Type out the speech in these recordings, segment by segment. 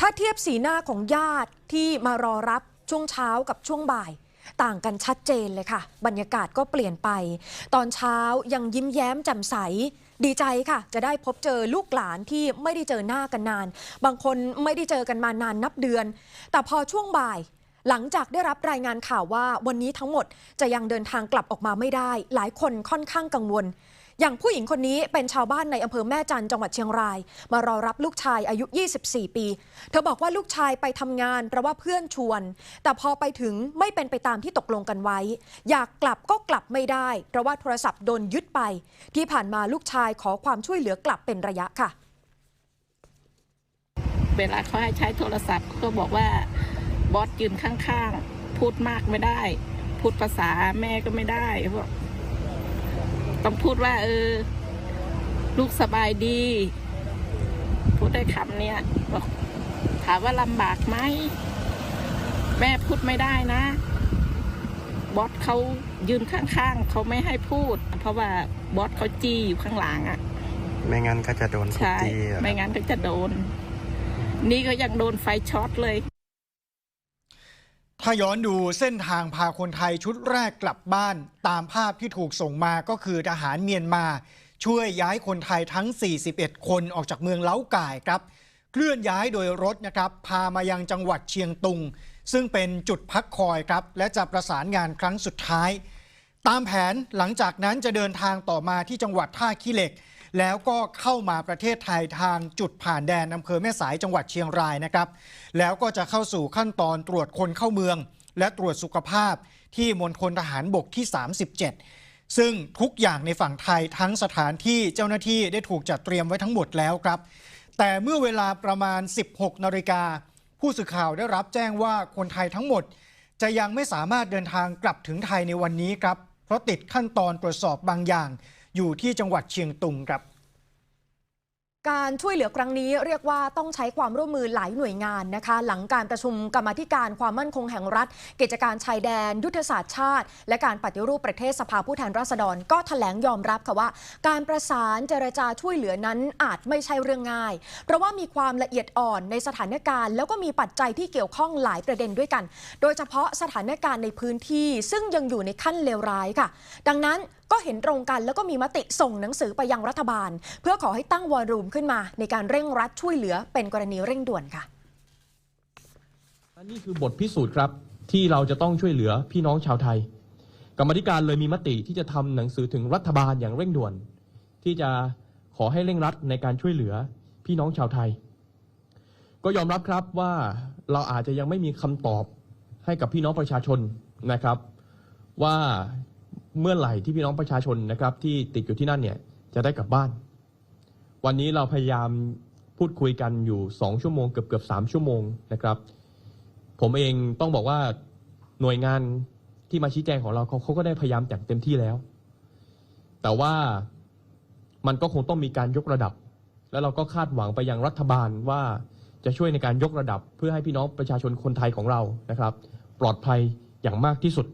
ถ้าเทียบสีหน้าของญาติที่มารอรับช่วงเช้ากับช่วงบ่าย ต่างกันชัดเจนเลยค่ะ บรรยากาศก็เปลี่ยนไป ตอนเช้ายังยิ้มแย้มแจ่มใส ดีใจค่ะ จะได้พบเจอลูกหลานที่ไม่ได้เจอหน้ากันนาน บางคนไม่ได้เจอกันมานานนับเดือน แต่พอช่วงบ่ายหลังจากได้รับรายงานข่าวว่าวันนี้ทั้งหมดจะยังเดินทางกลับออกมาไม่ได้ หลายคนค่อนข้างกังวล อย่างผู้หญิงคนนี้เป็นชาวบ้านในอำเภอแม่จันจังหวัดเชียงราย มารอรับลูกชายอายุ 24 ปี เธอบอกว่าลูกชายไปทำงานเพราะว่าเพื่อนชวน แต่พอไปถึงไม่เป็นไปตามที่ตกลงกันไว้ อยากกลับก็กลับไม่ได้ เพราะว่าโทรศัพท์โดนยึดไป ที่ผ่านมาลูกชายขอความช่วยเหลือกลับเป็นระยะค่ะ เวลาเขาให้ใช้โทรศัพท์เขาก็บอกว่าบอสยืนข้างๆพูดมากไม่ได้ พูดภาษาแม่ก็ไม่ได้บอก ต้องพูดว่า เออ ลูกสบายดี พูดได้คำเนี้ยบอกถามว่าลำบากไหม แม่พูดไม่ได้นะ บอสเขายืนข้างๆ เขาไม่ให้พูด เพราะว่าบอสเขาจี้อยู่ข้างหลังอะ ไม่งั้นก็จะโดนทุบใช่ ตีอะ ไม่งั้นก็จะโดน นี่ก็ยังโดนไฟช็อตเลย ถ้าย้อนดูเส้นทางพาคนไทยชุดแรกกลับบ้าน ตามภาพที่ถูกส่งมาก็คือทหารเมียนมา ช่วยย้ายคนไทยทั้ง 41 คนออกจากเมืองเล้าก่ายครับ เคลื่อนย้ายโดยรถนะครับพามายังจังหวัดเชียงตุง ซึ่งเป็นจุดพักคอยครับ และจะประสานงานครั้งสุดท้าย ตามแผนหลังจากนั้นจะเดินทางต่อมาที่จังหวัดท่าขี้เหล็ก แล้วก็เข้ามาประเทศไทยทางจุดผ่านแดนอำเภอแม่สายจังหวัดเชียงรายนะครับ แล้วก็จะเข้าสู่ขั้นตอนตรวจคนเข้าเมือง และตรวจสุขภาพที่มณฑลทหารบกที่ 37 ซึ่งทุกอย่างในฝั่งไทยทั้งสถานที่เจ้าหน้าที่ได้ถูกจัดเตรียมไว้ทั้งหมดแล้วครับ แต่เมื่อเวลาประมาณ 16นาฬิกาผู้สื่อข่าวได้รับแจ้งว่าคนไทยทั้งหมด จะยังไม่สามารถเดินทางกลับถึงไทยในวันนี้ครับ เพราะติดขั้นตอนตรวจสอบบางอย่าง อยู่ที่จังหวัดเชียงตุงครับการช่วยเหลือครั้งนี้เรียกว่าต้องใช้ความร่วมมือหลายหน่วยงานนะคะ หลังการประชุมกรรมธิการความมั่นคงแห่งรัฐ กิจการชายแดน ยุทธศาสตร์ชาติ และการปฏิรูปประเทศสภาผู้แทนราษฎร ก็แถลงยอมรับค่ะว่า การประสานเจรจาช่วยเหลือนั้นอาจไม่ใช่เรื่องง่าย เพราะว่ามีความละเอียดอ่อนในสถานการณ์ แล้วก็มีปัจจัยที่เกี่ยวข้องหลายประเด็นด้วยกัน โดยเฉพาะสถานการณ์ในพื้นที่ ซึ่งยังอยู่ในขั้นเลวร้ายค่ะ ดังนั้น ก็เห็นตรงกันแล้วก็มีมติส่งหนังสือไปยังรัฐบาล เพื่อขอให้ตั้งวอร์รูมขึ้นมา ในการเร่งรัดช่วยเหลือเป็นกรณีเร่งด่วนค่ะนี่คือบทพิสูจน์ครับที่เราจะต้องช่วยเหลือพี่น้องชาวไทย กรรมธิการเลยมีมติที่จะทำหนังสือถึงรัฐบาลอย่างเร่งด่วน ที่จะขอให้เร่งรัดในการช่วยเหลือพี่น้องชาวไทย ก็ยอมรับครับว่าเราอาจจะยังไม่มีคำตอบให้กับพี่น้องประชาชนนะครับ ว่า เมื่อไหร่ที่พี่น้องประชาชนนะครับที่ติดอยู่ที่นั่นเนี่ยจะได้กลับบ้าน วันนี้เราพยายามพูดคุยกันอยู่สองชั่วโมงเกือบเกือบสามชั่วโมงนะครับ ผมเองต้องบอกว่าหน่วยงานที่มาชี้แจงของเราเขาเขาก็ได้พยายามอย่างเต็มที่แล้ว แต่ว่ามันก็คงต้องมีการยกระดับ แล้วเราก็คาดหวังไปยังรัฐบาลว่าจะช่วยในการยกระดับเพื่อให้พี่น้องประชาชนคนไทยของเรานะครับ ปลอดภัยอย่างมากที่สุด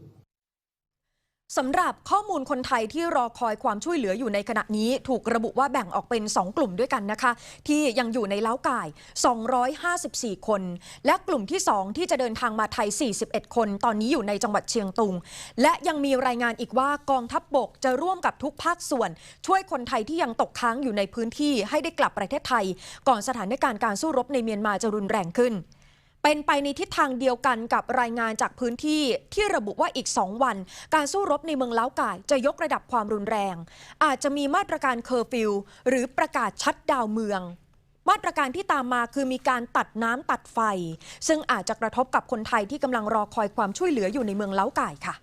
สำหรับข้อมูลคนไทยที่รอคอยความช่วยเหลืออยู่ในขณะนี้ถูกระบุว่าแบ่งออกเป็น 2 กลุ่มด้วยกันนะคะ ที่ยังอยู่ในเล้าก่าย 254 คน และกลุ่มที่ 2 ที่จะเดินทางมาไทย 41 คน ตอนนี้อยู่ในจังหวัดเชียงตุง และยังมีรายงานอีกว่ากองทัพบบกจะร่วมกับทุกภาคส่วน ช่วยคนไทยที่ยังตกค้างอยู่ในพื้นที่ให้ได้กลับประเทศไทย ก่อนสถานการณ์การสู้รบในเมียนมาจะรุนแรงขึ้น เป็นไปในทิศทางเดียวกันกับรายงานจากพื้นที่ที่ระบุว่าอีก 2 วัน การสู้รบในเมืองเล้าก่ายจะยกระดับความรุนแรง อาจจะมีมาตรการเคอร์ฟิวหรือประกาศชัดดาวเมืองมาตรการที่ตามมาคือมีการตัดน้ำตัดไฟ ซึ่งอาจจะกระทบกับคนไทยที่กำลังรอคอยความช่วยเหลืออยู่ในเมืองเล้าก่ายค่ะ